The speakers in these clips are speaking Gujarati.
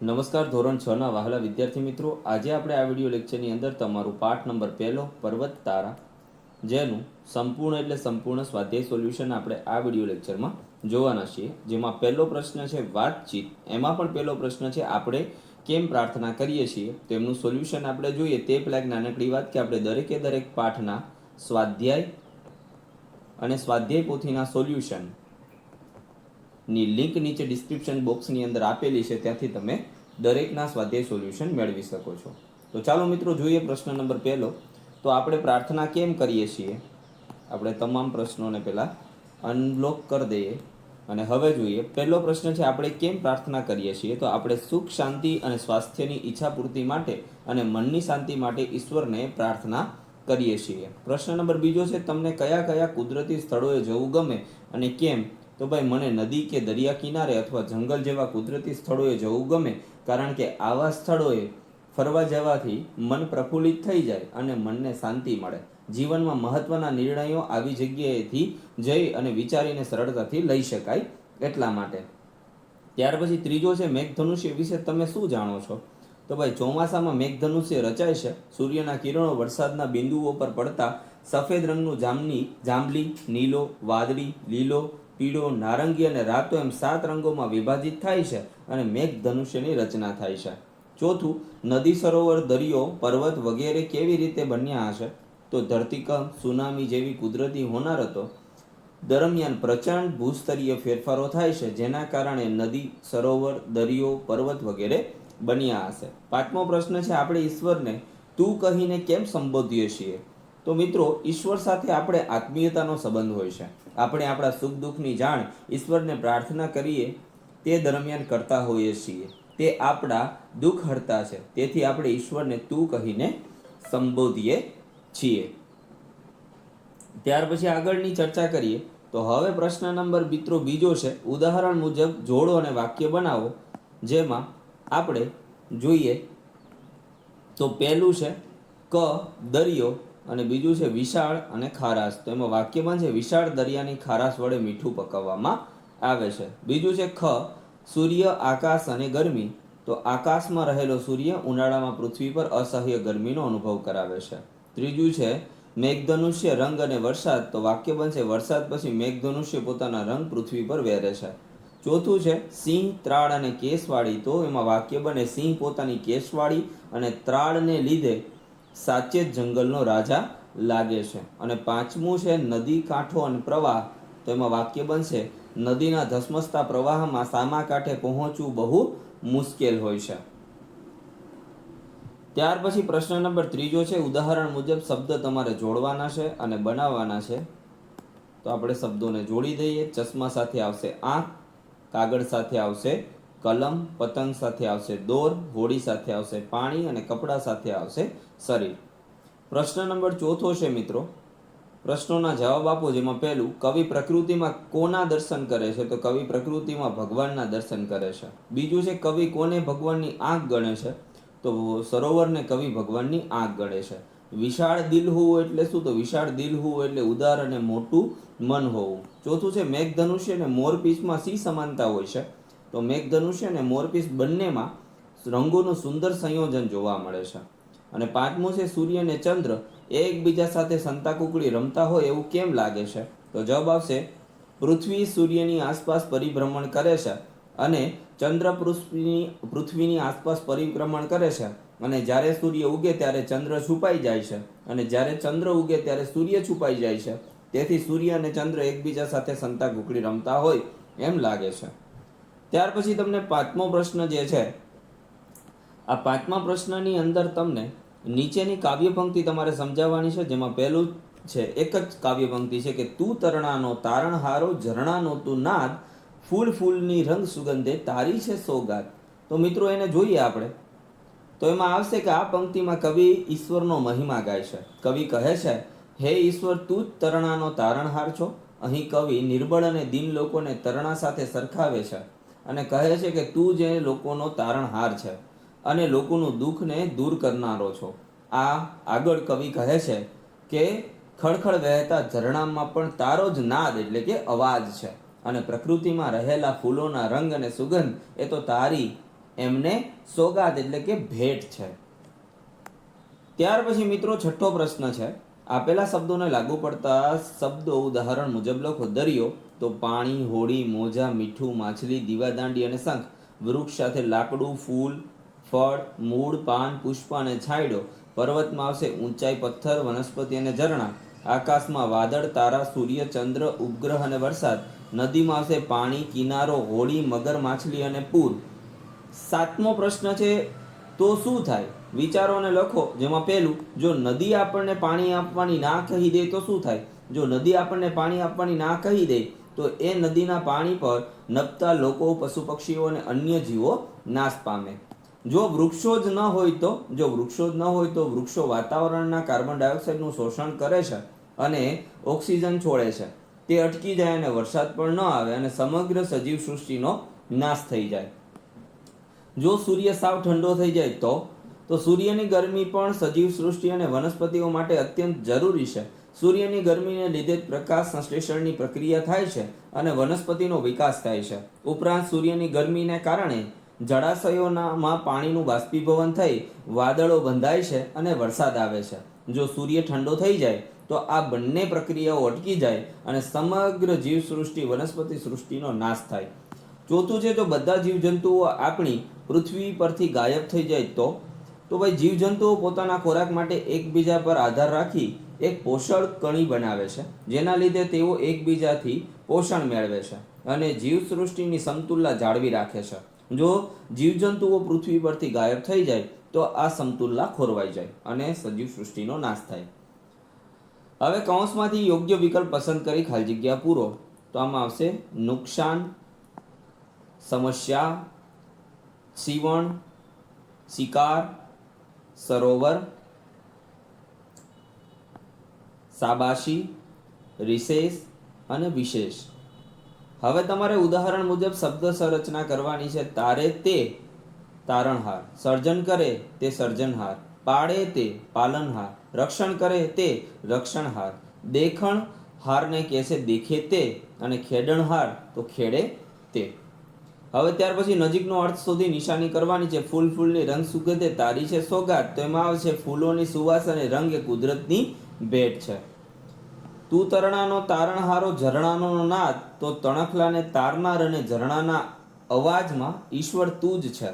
નમસ્કાર, ધોરણ છ ના વહાલા વિદ્યાર્થી મિત્રો. આજે આપણે આ વીડિયો લેક્ચરની અંદર તમારું પાઠ નંબર પહેલો, પર્વત તારા, જેનું સંપૂર્ણ એટલે સંપૂર્ણ સ્વાધ્યાય સોલ્યુશન આપણે આ વીડિયો લેક્ચરમાં જોવાના છીએ. જેમાં પહેલો પ્રશ્ન છે વાતચીત. એમાં પણ પહેલો પ્રશ્ન છે આપણે કેમ પ્રાર્થના કરીએ છીએ? તેમનું સોલ્યુશન આપણે જોઈએ તે પહેલાં એક નાનકડી વાત કે આપણે દરેકે દરેક પાઠના સ્વાધ્યાય અને સ્વાધ્યાય પોથીના સોલ્યુશન ની લિંક નીચે ડિસ્ક્રિપ્શન બોક્સની અંદર આપેલી છે, ત્યાંથી તમે દરેકના સ્વાધ્યાય સોલ્યુશન મેળવી શકો છો. તો ચાલો મિત્રો જોઈએ પ્રશ્ન નંબર પહેલો. તો આપણે પ્રાર્થના કેમ કરીએ છીએ? આપણે તમામ પ્રશ્નોને પહેલાં અનબ્લોક કરી દઈએ. અને હવે જોઈએ, પહેલો પ્રશ્ન છે, આપણે કેમ પ્રાર્થના કરીએ છીએ? તો આપણે સુખ, શાંતિ અને સ્વાસ્થ્યની ઈચ્છા પૂર્તિ માટે અને મનની શાંતિ માટે ઈશ્વરને પ્રાર્થના કરીએ છીએ. પ્રશ્ન નંબર બીજો છે, તમને કયા કયા કુદરતી સ્થળોએ જવું ગમે અને કેમ? તો ભાઈ મને નદી કે દરિયા કિનારે અથવા જંગલ જેવા કુદરતી સ્થળોએ જવું ગમે, કારણ કે આવા સ્થળોએ ફરવા જવાથી મન પ્રફુલ્લિત થઈ જાય અને મનને શાંતિ મળે. જીવનમાં મહત્વના નિર્ણયો આવી જગ્યાએથી જઈ અને વિચારીને સરળતાથી લઈ શકાય એટલા માટે. ત્યાર પછી ત્રીજો છે મેઘધનુષ્ય વિશે તમે શું જાણો છો? તો ભાઈ ચોમાસામાં મેઘધનુષ્ય રચાય છે. સૂર્યના કિરણો વરસાદના બિંદુઓ પર પડતા સફેદ રંગનું જામની જાંબલી, નીલો, વાદળી, લીલો પીળો, નારંગી અને રાતો એમ સાત રંગોમાં વિભાજિત થાય છે અને મેઘધનુષ્યની રચના થાય છે. ચોથું, નદી સરોવર, દરિયો, પર્વત વગેરે કેવી રીતે બન્યા હશે? તો ધરતીકંપ, સુનામી જેવી કુદરતી હોનારતો દરમિયાન પ્રચંડ ભૂસ્તરીય ફેરફારો થાય છે, જેના કારણે નદી, સરોવર, દરિયો, પર્વત વગેરે બન્યા હશે. પાંચમો પ્રશ્ન છે આપણે ઈશ્વરને તું કહીને કેમ સંબોધીએ છીએ? તો મિત્રો, ઈશ્વર સાથે આપણે આત્મીયતાનો સંબંધ હોય છે. આપણે આપણા સુખ દુઃખની જાણ ઈશ્વરને પ્રાર્થના કરીએ, તે દરમિયાન કરતા હોઈએ છીએ. તે આપણા દુઃખ હરતા છે. તેથી આપણે ઈશ્વરને તું કહીને સંબોધીએ છીએ. ત્યાર પછી આગળની ચર્ચા કરીએ. તો હવે પ્રશ્ન નંબર મિત્રો બીજો છે. ઉદાહરણ મુજબ જોડો અને વાક્ય બનાવો, જેમાં આપણે જોઈએ તો પહેલું છે, ક દરિયો અને બીજું છે વિશાળ અને ખારાશ. તો એમાં વાક્યમાં છે, વિશાળ દરિયાની ખારાશ વડે મીઠું પકવવામાં આવે છે. બીજું છે ખ, સૂર્ય, આકાશ અને ગરમી. તો આકાશમાં રહેલો સૂર્ય ઉનાળામાં પૃથ્વી પર અસહ્ય ગરમીનો અનુભવ કરાવે છે. ત્રીજું છે, મેઘધનુષ્ય રંગ અને વરસાદ. તો વાક્ય બનશે વરસાદ પછી મેઘધનુષ્ય પોતાના રંગ પૃથ્વી પર વેરે છે. ચોથું છે, સિંહ, ત્રાળ અને કેસવાળી તો એમાં વાક્ય બને, સિંહ પોતાની કેસવાળી અને ત્રાળને લીધે સાચે જંગલનો રાજા લાગે છે. અને પાંચમું છે નદી, કાંઠો અને પ્રવાહ. તો એમાં વાક્ય બનશે, નદીના ધસમસતા પ્રવાહમાં સામા કાંઠે પહોંચવું બહુ મુશ્કેલ હોય છે. ત્યાર પછી પ્રશ્ન નંબર ત્રીજો છે, ઉદાહરણ મુજબ શબ્દ તમારે જોડવાના છે અને બનાવવાના છે. તો આપણે શબ્દોને જોડી દઈએ, ચશ્મા સાથે આવશે આંખ, કાગળ સાથે આવશે કલમ, પતંગ સાથે આવશે દોર, હોડી સાથે આવશે પાણી અને કપડાં સાથે આવશે શરીર. પ્રશ્ન નંબર ચોથો છે મિત્રો. પ્રશ્નોના જવાબ આપો જેમાં પહેલું, કવિ પ્રકૃતિમાં કોના દર્શન કરે છે? તો કવિ પ્રકૃતિમાં ભગવાનના દર્શન કરે છે. બીજું છે, કવિ કોને ભગવાનની આંખ ગણે છે? તો સરોવરને કવિ ભગવાનની આંખ ગણે છે. વિશાળ દિલ હોવું એટલે શું? તો વિશાળ દિલ હોવું એટલે ઉદાર અને મોટું મન હોવું. ચોથું છે, મેઘધનુષ્ય અને મોરપીચમાં સી સમાનતા હોય છે? તો મેઘધનુષ્ય અને મોરપીસ બંનેમાં રંગોનું સુંદર સંયોજન જોવા મળે છે. અને પાંચમું છે સૂર્ય અને ચંદ્ર, એકબીજા સાથે સંતાકુકડી રમતા હોય એવું કેમ લાગે છે? તો જવાબ આવશે, પૃથ્વી સૂર્યની આસપાસ પરિભ્રમણ કરે છે અને ચંદ્ર પૃથ્વીની પૃથ્વીની આસપાસ પરિભ્રમણ કરે છે. અને જ્યારે સૂર્ય ઉગે ત્યારે ચંદ્ર છુપાઈ જાય છે. અને જ્યારે ચંદ્ર ઉગે ત્યારે સૂર્ય છુપાઈ જાય છે. તેથી સૂર્ય અને ચંદ્ર એકબીજા સાથે સંતાકુકડી રમતા હોય એમ લાગે છે. ત્યાર પછી તમને પાંચમો પ્રશ્ન જે છે, આ પાંચમા પ્રશ્નની અંદર તમને નીચેની કાવ્ય પંક્તિ તમારે સમજાવવાની છે, જેમાં પહેલું છે એક જ કાવ્ય પંક્તિ છે કે, તું તરણાનો તારણહારો, ઝરણાનો તું નાદ, ફૂલ ફૂલની રંગ સુગંધે તારી છે સોગાત તો મિત્રો એને જોઈએ આપણે. તો એમાં આવશે કે આ પંક્તિમાં કવિ ઈશ્વરનો મહિમા ગાય છે. કવિ કહે છે, હે ઈશ્વર, તું જ તરણાનો તારણહાર છો. અહીં કવિ નિર્બળ અને દિન લોકોને તરણા સાથે સરખાવે છે. અને કહે છે કે તું જે લોકોનો તારણહાર છે અને લોકોનું દુઃખને દૂર કરનારો છો. આ આગળ કવિ કહે છે કે ખળખળ વહેતા ઝરણામાં પણ તારો જ નાદ એટલે કે અવાજ છે અને પ્રકૃતિમાં રહેલા ફૂલોના રંગ અને સુગંધ એ તો તારી એમને સોગાદ એટલે કે ભેટ છે. ત્યાર પછી મિત્રો છઠ્ઠો પ્રશ્ન છે આપેલા શબ્દોને લાગુ પડતા શબ્દો ઉદાહરણ મુજબ લખો, દરિયો, તો પાણી, હોડી, મોજા, મીઠું, માછલી, દીવાદાંડી અને શંખ. વૃક્ષ સાથે લાકડું, ફૂલ, ફળ, મૂળ, પાન, પુષ્પ અને છાંયડો. પર્વતમાં આવશે ઊંચાઈ, પથ્થર, વનસ્પતિ અને ઝરણા. આકાશમાં વાદળ, તારા, સૂર્ય, ચંદ્ર, ઉપગ્રહ અને વરસાદ. નદીમાં આવશે પાણી, કિનારો, હોડી, મગર, માછલી અને પૂર. સાતમો પ્રશ્ન છે, તો શું થાય? વિચારો અને લખો. જેમાં પહેલું, જો નદી આપણને પાણી આપવાની ના કહી દે તો શું થાય? જો નદી આપણને પાણી આપવાની ના કહી દે, તો એ નદીના પાણી પર નપતા લોકો, પશુ પક્ષીઓ અને અન્ય જીવો નાશ પામે. જો વૃક્ષો જ ન હોય તો, જો વૃક્ષો જ ન હોય તો વૃક્ષો વાતાવરણના કાર્બન ડાયોક્સાઇડનું શોષણ કરે છે અને ઓક્સિજન છોડે છે. તે અટકી જાય અને વરસાદ પણ ન આવે અને સમગ્ર સજીવ સૃષ્ટિનો નાશ થઈ જાય. જો સૂર્ય સાવ ઠંડો થઈ જાય તો તો સૂર્યની ગરમી પણ સજીવ સૃષ્ટિ અને વનસ્પતિઓ માટે અત્યંત જરૂરી છે. સૂર્યની ગરમીને લીધે જ પ્રકાશ સંશ્લેષણની પ્રક્રિયા થાય છે અને વનસ્પતિનો વિકાસ થાય છે. ઉપરાંત સૂર્યની ગરમીને કારણે જળાશયોમાં પાણીનું બાષ્પીભવન થઈ વાદળો બંધાય છે અને વરસાદ આવે છે. જો સૂર્ય ઠંડો થઈ જાય, તો આ બંને પ્રક્રિયાઓ અટકી જાય અને સમગ્ર જીવસૃષ્ટિ વનસ્પતિ સૃષ્ટિનો નાશ થાય. ચોથું છે તો બધા જીવજંતુઓ આપણી પૃથ્વી પરથી ગાયબ થઈ જાય તો તો ભાઈ જીવજંતુઓ પોતાના ખોરાક માટે એકબીજા પર આધાર રાખી એક પોષણ કણી બનાવે છે, જેના લીધે તેઓ એકબીજાથી પોષણ મેળવે છે અને જીવસૃષ્ટિની સમતુલા જાળવી રાખે છે. જો જીવજંતુઓ પૃથ્વી પરથી ગાયબ થઈ જાય, તો આ સમતુલા ખોરવાઈ જાય અને સજીવ સૃષ્ટિનો નાશ થાય. હવે કૌંસમાંથી યોગ્ય વિકલ્પ પસંદ કરી ખાલી જગ્યા પૂરો. તો આમાં આવશે નુકસાન, સમસ્યા, સીવણ, શિકાર સરોવર, સાબાશી રિસેસ અને વિશેષ. હવે તમારે ઉદાહરણ મુજબ શબ્દ સંરચના કરવાની છે. તારે તે તારણહાર. સર્જન કરે તે સર્જનહાર. પાળે તે પાલનહાર. રક્ષણ કરે તે રક્ષણહાર. દેખણ હારને કહેશે દેખે તે અને ખેડણહાર તો ખેડે તે. હવે ત્યાર પછી નજીકનો અર્થ સુધી નિશાની કરવાની છે. ફૂલ ફૂલની રંગ સુગંધે તારી છે સોગાત તો એમાં આવશે ફૂલોની સુવાસ અને રંગ એ કુદરતની ભેટ છે. તું તરણાનો તારણહારો, ઝરણાનો નાદ, તો તણખલાને તારનાર અને ઝરણાના અવાજમાં ઈશ્વર તું જ છે.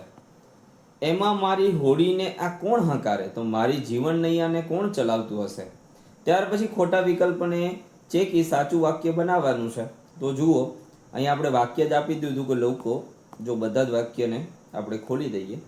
એમાં મારી હોડીને આ કોણ હંકારે? તો મારી જીવન નૈયાને કોણ ચલાવતું હશે? ત્યાર પછી ખોટા વિકલ્પને ચેકી સાચું વાક્ય બનાવવાનું છે. તો જુઓ અહીંયા આપણે વાક્ય જ આપી દીધું કે લોકો, જો બધા જ વાક્યને આપણે ખોલી દઈએ.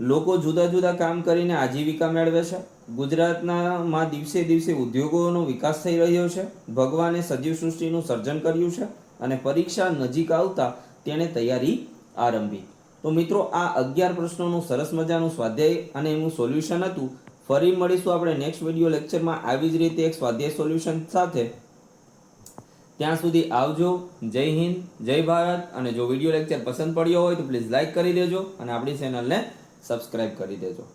લોકો જુદા જુદા કામ કરીને આજીવિકા મેળવે છે. ગુજરાતના માં દિવસે દિવસે ઉદ્યોગોનો વિકાસ થઈ રહ્યો છે. ભગવાને સજીવ સૃષ્ટિનું સર્જન કર્યું છે અને પરીક્ષા નજીક આવતા તેણે તૈયારી આરંભી. તો મિત્રો, આ અગિયાર પ્રશ્નોનું સરસ મજાનું સ્વાધ્યાય અને એનું સોલ્યુશન હતું. ફરી મળીશું આપણે નેક્સ્ટ વીડિયો લેક્ચરમાં. આવી જ રીતે એક સ્વાધ્યાય સોલ્યુશન સાથે. ત્યાં સુધી આવજો. જય હિન્દ, જય ભારત. અને જો વીડિયો લેક્ચર પસંદ પડ્યો હોય તો પ્લીઝ લાઇક કરી દેજો અને આપણી ચેનલને સબસ્ક્રાઈબ કરી દેજો.